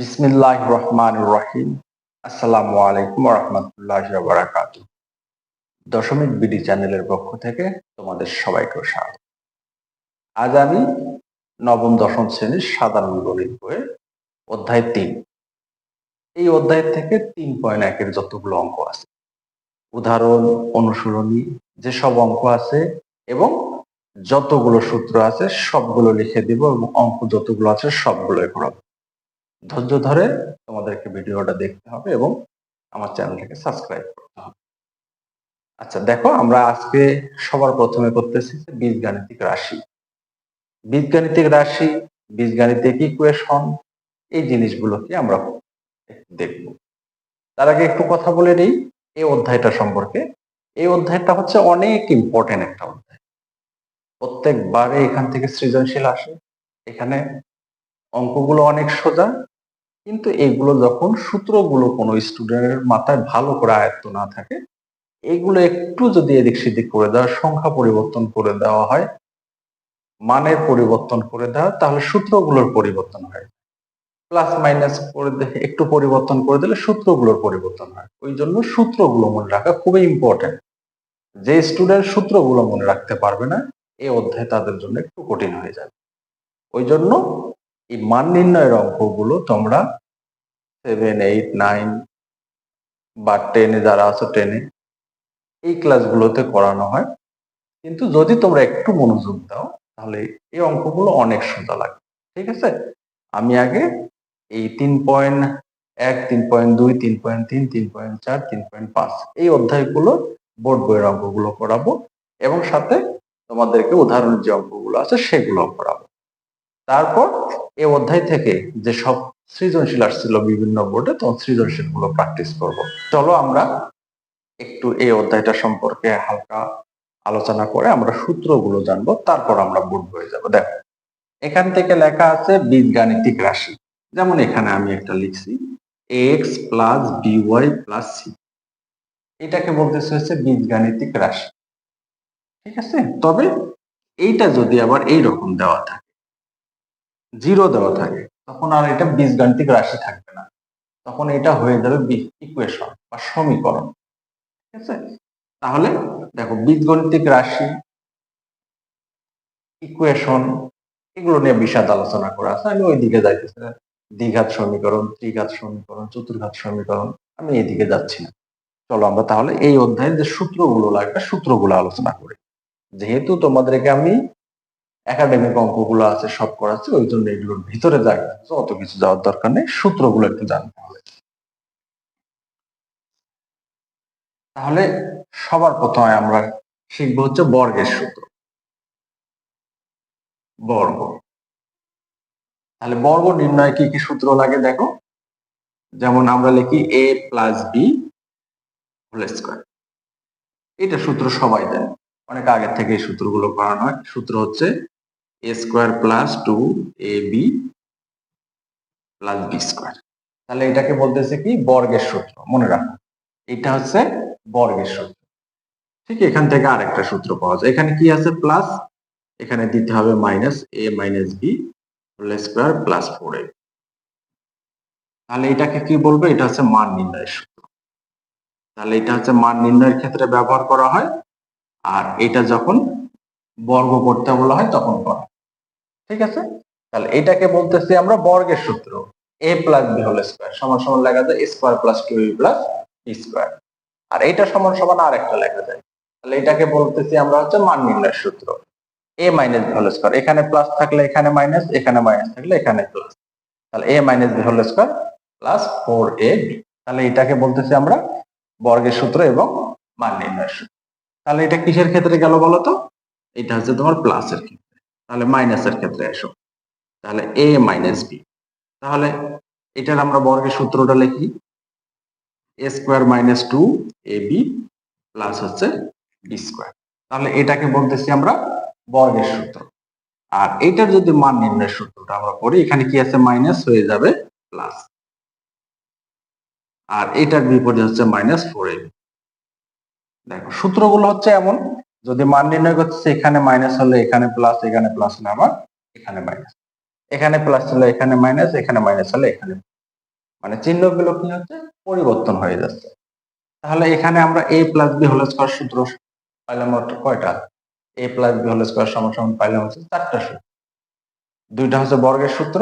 বিসমিল্লাহ রহমান রহিম আসসালামু আলাইকুম রহমতুল্লাহ বারাকাত দশমিক বিডি চ্যানেলের পক্ষ থেকে তোমাদের সবাইকে স্বাগত। আজ আমি নবম, দশম শ্রেণির সাধারণ গণিত বইয়ের অধ্যায় তিন। এই অধ্যায় থেকে তিন পয়েন্ট একের যতগুলো অঙ্ক আছে, উদাহরণ, অনুসরণী, যেসব অঙ্ক আছে এবং যতগুলো সূত্র আছে সবগুলো লিখে দিব এবং অঙ্ক যতগুলো আছে সবগুলোই করাবো। ধৈর্য ধরে তোমাদেরকে ভিডিওটা দেখতে হবে এবং আমার চ্যানেলটাকে সাবস্ক্রাইব করতে হবে। আচ্ছা দেখো আমরা আজকে সবার প্রথমে করতেছি বীজগাণিতিক রাশি। বীজগাণিতিক রাশি, বীজগাণিতিক ইকুয়েশন এই জিনিসগুলোকে আমরা দেখব। তার আগে একটু কথা বলে নেই, এই অধ্যায়টা সম্পর্কে। এই অধ্যায়টা হচ্ছে অনেক ইম্পর্টেন্ট একটা অধ্যায়। প্রত্যেকবারে এখান থেকে সৃজনশীল আসে। এখানে অঙ্কগুলো অনেক সোজা কিন্তু এগুলো যখন সূত্রগুলো কোনো স্টুডেন্টের মাথায় ভালো করে আয়ত্ত না থাকে, এগুলো একটু যদি এদিক সেদিক করে দেওয়া, সংখ্যা পরিবর্তন করে দেওয়া হয়, মানের পরিবর্তন করে দেওয়া, তাহলে সূত্রগুলোর পরিবর্তন হয়। প্লাস মাইনাস করে একটু পরিবর্তন করে দিলে সূত্রগুলোর পরিবর্তন হয়। ওই জন্য সূত্রগুলো মনে রাখা খুবই ইম্পর্টেন্ট যে স্টুডেন্ট সূত্রগুলো মনে রাখতে পারবে না এই অধ্যায় তাদের জন্য একটু কঠিন হয়ে যাবে। ওই জন্য এই মান নির্ণয়ের অঙ্কগুলো তোমরা সেভেন এইট নাইন বা টেনে যারা আছো টেনে এই ক্লাসগুলোতে করানো হয়। কিন্তু যদি তোমরা একটু মনোযোগ দাও, তাহলে এই অঙ্কগুলো অনেক সোজা লাগে ঠিক আছে? আমি আগে এই তিন পয়েন্ট এক, তিন পয়েন্ট দুই, তিন পয়েন্ট তিন তিন পয়েন্ট চার, তিন পয়েন্ট পাঁচ, এই অধ্যায়গুলো বোর্ড বইয়ের অঙ্কগুলো করাবো এবং সাথে তোমাদেরকে উদাহরণের যে অঙ্কগুলো আছে সেগুলো করাবো তারপর এই অধ্যায় থেকে যে সব সৃজনশীল আসছিল বিভিন্ন বোর্ডে তখন সৃজনশীলগুলো প্র্যাকটিস করব। চলো আমরা একটু এই অধ্যায়টা সম্পর্কে হালকা আলোচনা করে আমরা সূত্রগুলো জানব, তারপর আমরা বোর্ড হয়ে যাব। দেখো, এখান থেকে লেখা আছে বীজগাণিতিক রাশি। যেমন এখানে আমি একটা লিখছি X plus B Y plus C এটাকে বলতেছে হচ্ছে বীজগাণিতিক রাশি। ঠিক আছে? তবে এইটা যদি আবার এই রকম দেওয়া থাকে জিরো দেওয়া থাকে, তখন আর এটা বীজগাণিতিক রাশি থাকবে না। তখন এটা হয়ে যাবে ইকুয়েশন বা সমীকরণ। ঠিক আছে? তাহলে দেখো বীজগণিতিক রাশি ইকুয়েশন এগুলো নিয়ে বিশাদ আলোচনা করা আছে। আমি ওই দিকে যাইতেছি না। দ্বিঘাত সমীকরণ, ত্রিঘাত সমীকরণ, চতুর্ঘাত সমীকরণ, আমি এদিকে যাচ্ছি না। চলো আমরা তাহলে এই অধ্যায়ের যে সূত্রগুলো লাগবে, সূত্রগুলো আলোচনা করি। যেহেতু তোমাদেরকে আমি একাডেমিক অঙ্কগুলো আছে, সব করাচ্ছে, ওই জন্য এগুলোর ভিতরে যাই অত কিছু যাওয়ার দরকার নেই, সূত্রগুলো একটু জানতে হবে। তাহলে সবার প্রথমে আমরা শিখব হচ্ছে বর্গের সূত্র। বর্গ। তাহলে বর্গ নির্ণয় কি কি সূত্র লাগে দেখো? যেমন আমরা লিখি A plus B whole square এটা সূত্র সবাই দেয় অনেক আগে থেকে এই সূত্রগুলো করানো হয়। সূত্র হচ্ছে square plus two A B plus B square তাহলে এটাকে বলতেছে কি? বর্গের সূত্র, মনে রাখো। এটা হচ্ছে বর্গের সূত্র। ঠিক এখান থেকে আরেকটা সূত্র পাওয়া যায়। এখানে কি আছে? প্লাস এখানে দিতে হবে minus A minus B whole square plus four A তাহলে এটাকে কি বলব? এটা হচ্ছে মান নির্ণয়ের সূত্র। তাহলে এটা হচ্ছে মান নির্ণয়ের ক্ষেত্রে ব্যবহার করা হয়। আর এটা যখন বর্গ করতে বলা হয়, তখন করা ঠিক আছে? তাহলে এটাকে বলতেছি আমরা বর্গের সূত্র। A plus b whole square সমান সমান লেখা যায় square plus b plus b square আর এটা সমান সমান আর একটা লেখা যায়। তাহলে এটাকে বলতেছি আমরা হচ্ছে মান নির্ণয়ের সূত্র। A minus b whole square এখানে প্লাস থাকলে এখানে মাইনাস এখানে মাইনাস থাকলে এখানে প্লাস তাহলে a minus b whole square plus four a b তাহলে এটাকে বলতেছি আমরা বর্গের সূত্র এবং মান নির্ণয়ের সূত্র। তাহলে এটা কিসের ক্ষেত্রে গেল বলো তো এটা হচ্ছে তোমার প্লাসের ক্ষেত্রে। তাহলে মাইনাসের ক্ষেত্রে এসো। তাহলে এ মাইনাস বি তাহলে এটার আমরা বর্গের সূত্রটা লিখি। A square minus two a b plus হচ্ছে বি স্কোয়ার তাহলে এটাকে বলতেছি আমরা বর্গের সূত্র। আর এটার যদি মান নির্ণয়ের সূত্রটা আমরা করি, এখানে কি আছে? মাইনাস হয়ে যাবে প্লাস আর এটার বিপরীত হচ্ছে মাইনাস ফোর এ বি দেখো, সূত্রগুলো হচ্ছে এমন। যদি মান নির্ণয় করতেছে, এখানে মাইনাস হলে এখানে প্লাস এখানে প্লাস হলে আবার এখানে মাইনাস এখানে প্লাস হলে এখানে মাইনাস এখানে মাইনাস হলে এখানে মানে চিহ্নগুলো কি হচ্ছে? পরিবর্তন হয়ে যাচ্ছে। তাহলে এখানে আমরা a plus b whole square সূত্র পাইলাম কয়টা? A plus b whole square সমান পাইলাম হচ্ছে চারটা সূত্র। দুইটা হচ্ছে বর্গের সূত্র,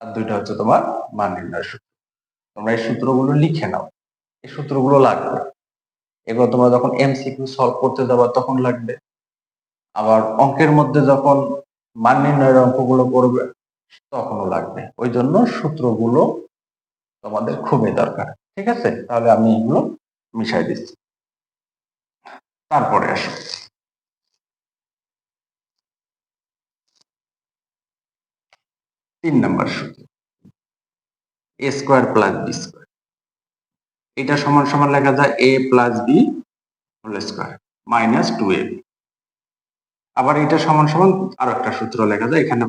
আর দুইটা হচ্ছে তোমার মান নির্ণয়ের সূত্র। তোমরা এই সূত্রগুলো লিখে নাও। এই সূত্রগুলো লাগবে। এগুলো তোমরা যখন এমসিকিউ সলভ করতে যাবা, তখন লাগবে। আবার অঙ্কের মধ্যে যখন মান নির্ণয়ের অঙ্কগুলো করবে তখনও লাগবে। ওই জন্য সূত্রগুলো তোমাদের খুবই দরকার। ঠিক আছে? তাহলে আমি এগুলো মিশাই দিচ্ছি। তারপরে আসো। তিন নম্বর সূত্র। A square plus b square এটা সমান সমান লেখা যায় a plus b whole square minus two a আবার এটা সমান সমান আর একটা সূত্র লেখা যায়, এখানে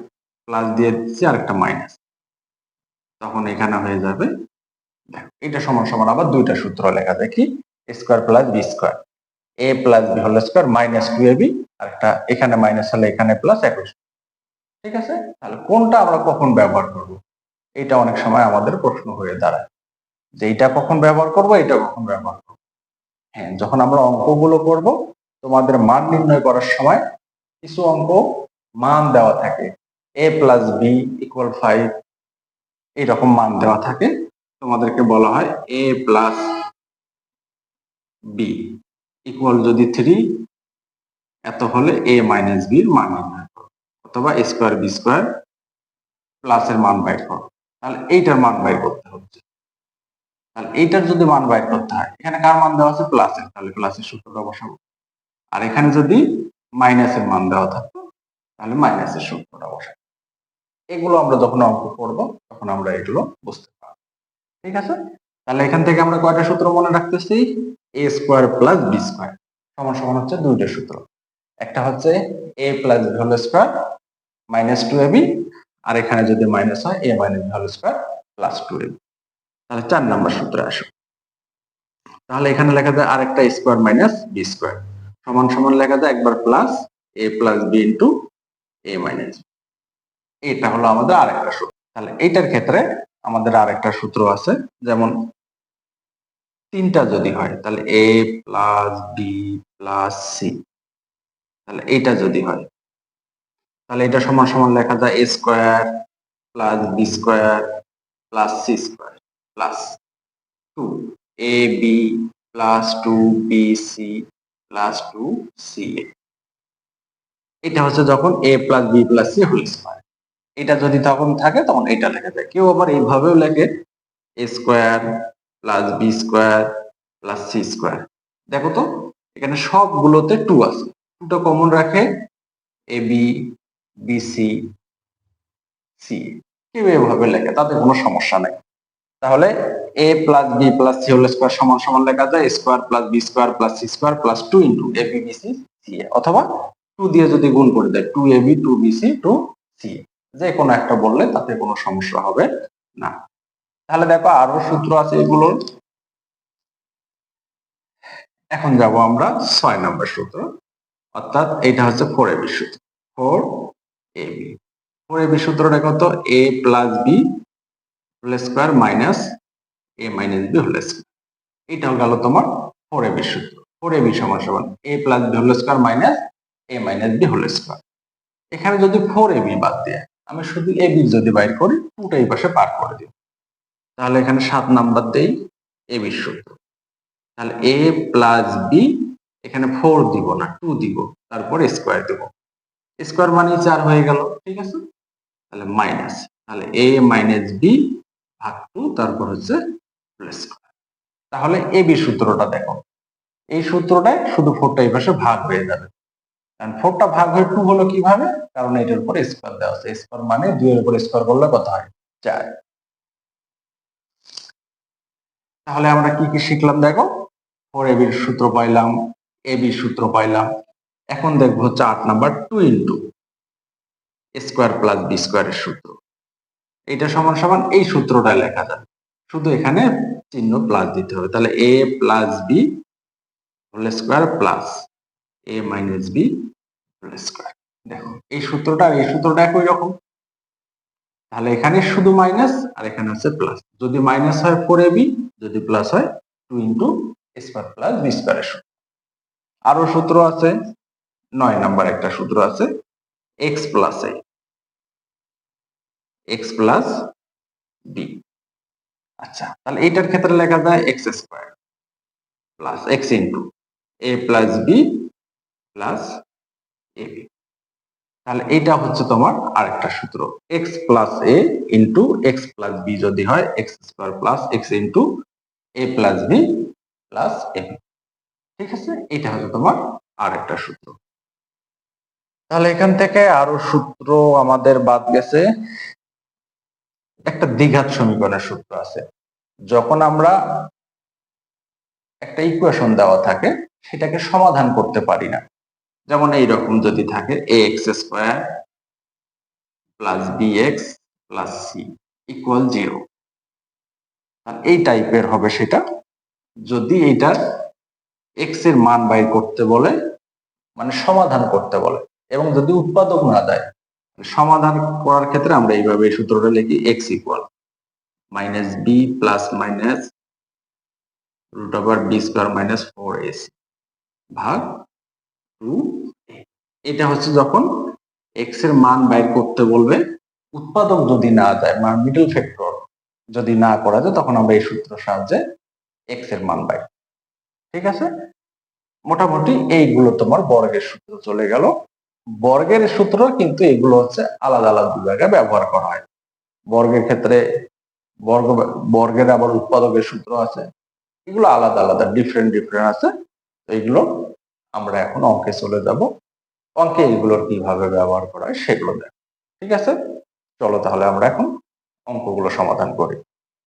প্লাস দিয়ে দিচ্ছি আর একটা মাইনাস তখন এখানে হয়ে যাবে, দেখো, এটা সমান সমান আবার দুইটা সূত্র লেখা যায়, কি? Square plus b square a plus b whole square minus two a b আর একটা এখানে মাইনাস হলে এখানে প্লাস একুশ। ঠিক আছে? তাহলে কোনটা আমরা কখন ব্যবহার করব? এটা অনেক সময় আমাদের প্রশ্ন হয়ে দাঁড়ায়। যে এটা কখন ব্যবহার করব, এটা কখন ব্যবহার করব। হ্যাঁ যখন আমরা অঙ্কগুলো করব, তোমাদের মান নির্ণয় করার সময় কিছু অঙ্ক মান দেওয়া থাকে। A plus b equal five এইরকম মান দেওয়া থাকে। তোমাদেরকে বলা হয় এ প্লাস বি ইকুয়াল যদি থ্রি এত হলে এ মাইনাস বির মান নির্ণয় করো। অথবা স্কোয়ার বি স্কোয়ার প্লাসের মান বাইর করো। তাহলে এইটার মান বাইর করতে তাহলে এইটার যদি মান বাইর করতে হয়, এখানে কার মান দেওয়া আছে? প্লাসের তাহলে প্লাসের সূত্রটা বসাবো। আর এখানে যদি মাইনাসের মান দেওয়া থাকতো, তাহলে মাইনাসের সূত্রটা বসাবো। এগুলো আমরা যখন অঙ্ক করব, তখন আমরা এগুলো বুঝতে পারব। ঠিক আছে? তাহলে এখান থেকে আমরা কয়টা সূত্র মনে রাখতেছি? A square plus b square সমান সমান হচ্ছে দুইটা সূত্র। একটা হচ্ছে a plus b whole square minus two a b আর এখানে যদি মাইনাস হয় a minus b whole square plus two তাহলে চার নাম্বার সূত্রে আসো। তাহলে এখানে লেখা যায় আরেকটা স্কোয়ার মাইনাস বি স্কোয়ার সমান সমান লেখা যায় একবার plus a plus b into a minus এটা হলো আমাদের আরেকটা সূত্র। তাহলে এইটার ক্ষেত্রে আমাদের আরেকটা সূত্র আছে, যেমন তিনটা যদি হয়, তাহলে a plus b plus c তাহলে এইটা যদি হয়, তাহলে এটা সমান সমান লেখা যায় a square plus b square plus c square plus two a b plus two b c plus two c a এটা হচ্ছে যখন a plus b plus c whole square এটা যদি তখন থাকে, তখন এটা লেখা যায়। কেউ আবার এইভাবেও লেখে a square plus b square plus c square দেখো তো, এখানে সবগুলোতে টু আছে। টুটা কমন রাখে এ বি সি সি কেউ এভাবে লেখে, তাতে কোনো সমস্যা নেই। তাহলে a plus b plus c whole square সমান সমান লেখা যায় square plus b square plus c square plus two into a b b c c a অথবা টু দিয়ে যদি গুণ করে দেয় two a b two b c two c যে কোনো একটা বললে তাতে কোনো সমস্যা হবে না। তাহলে দেখো আরও সূত্র আছে এগুলোর। এখন যাব আমরা ছয় নম্বর সূত্র। অর্থাৎ এটা হচ্ছে ফোর এবি সূত্র। Four a b four a b সূত্রটা কত? A plus b whole square minus a minus b whole square এটাও গেল তোমার ফোর এ বি সূত্র। ফোর এবি সমান সমান a plus b whole square minus a minus b whole square এখানে যদি ফোর এবি বাদ দিয়ে আমি শুধু এ বি যদি বাইর করি টুটা এই পাশে পার করে দিই। তাহলে এখানে সাত নাম্বার দেই এ বি সূত্র। তাহলে এ প্লাস বি এখানে ফোর দিব না টু দিব, তারপর স্কোয়ার দিব। স্কোয়ার মানে চার হয়ে গেল, ঠিক আছে? তাহলে মাইনাস তাহলে এ মাইনাস বি ভাগ টু তারপর হচ্ছে স্কোয়ার তাহলে এ বি সূত্রটা দেখো। এই সূত্রটায় শুধু ফোরটা এই পাশে ভাগ হয়ে যাবে। কারণ ফোরটা ভাগ হয়ে টু হলো কীভাবে? কারণ এটার উপর স্কোয়ার দেওয়া আছে। স্কোয়ার মানে দুইয়ের উপর স্কোয়ার করলে কত হয়? চার। তাহলে আমরা কি কি শিখলাম দেখো? ফোর এবির সূত্র পাইলাম এ বি সূত্র পাইলাম। এখন দেখব হচ্ছে আট number two into square plus b স্কোয়ারের সূত্র। এটা সমান সমান এই সূত্রটা লেখা যাবে শুধু এখানে চিহ্ন প্লাস দিতে হবে। তাহলে a plus b whole square plus a minus b whole square দেখো, এই সূত্রটা আর এই সূত্রটা একই রকম। তাহলে এখানে শুধু মাইনাস আর এখানে হচ্ছে প্লাস যদি মাইনাস হয় ফোর এ বি যদি প্লাস হয় two into square plus b স্কোয়ারের সূত্র। আরও সূত্র আছে, নয় নাম্বার একটা সূত্র আছে x plus a x plus b আচ্ছা তাহলে এইটার ক্ষেত্রে লেখা যায় x square plus x into a plus b plus a b তাহলে এটা হচ্ছে তোমার আরেকটা সূত্র। X plus a into x plus b যদি হয় x square plus x into a plus b plus a b ঠিক আছে? এটা হচ্ছে তোমার আরেকটা সূত্র। তাহলে এখান থেকে আরও সূত্র আমাদের বাদ গেছে। একটা দ্বিঘাত সমীকরণের সূত্র আছে। যখন আমরা একটা ইকুয়েশন দেওয়া থাকে, সেটাকে সমাধান করতে পারি না। যেমন এই রকম যদি থাকে a x square plus b x plus c equal zero এই টাইপের হবে সেটা। যদি এইটার এক্সের মান বাইর করতে বলে মানে সমাধান করতে বলে, এবং যদি উৎপাদক না দেয় সমাধান করার ক্ষেত্রে আমরা এইভাবে এই সূত্রটা লিখি x equal minus b plus minus root over b square minus four s ভাগ টু এটা হচ্ছে যখন এক্সের মান বাইর করতে বলবে, উৎপাদক যদি না যায় মানে মিডল ফ্যাক্টর যদি না করা যায়, তখন আমরা এই সূত্র সাহায্যে এক্সের মান বাইর ঠিক আছে? মোটামুটি এইগুলো তোমার বর্গের সূত্র চলে গেল। বর্গের সূত্র কিন্তু এগুলো হচ্ছে আলাদা আলাদা বিভাগে ব্যবহার করা হয়। বর্গের ক্ষেত্রে বর্গ বর্গের আবার উৎপাদকের সূত্র আছে। এগুলো আলাদা আলাদা ডিফারেন্ট ডিফারেন্ট আছে। এগুলো আমরা এখন অঙ্কে চলে যাব। অঙ্কে এগুলোর কীভাবে ব্যবহার করা হয় সেগুলো দেখ ঠিক আছে? চলো তাহলে আমরা এখন অঙ্কগুলো সমাধান করি।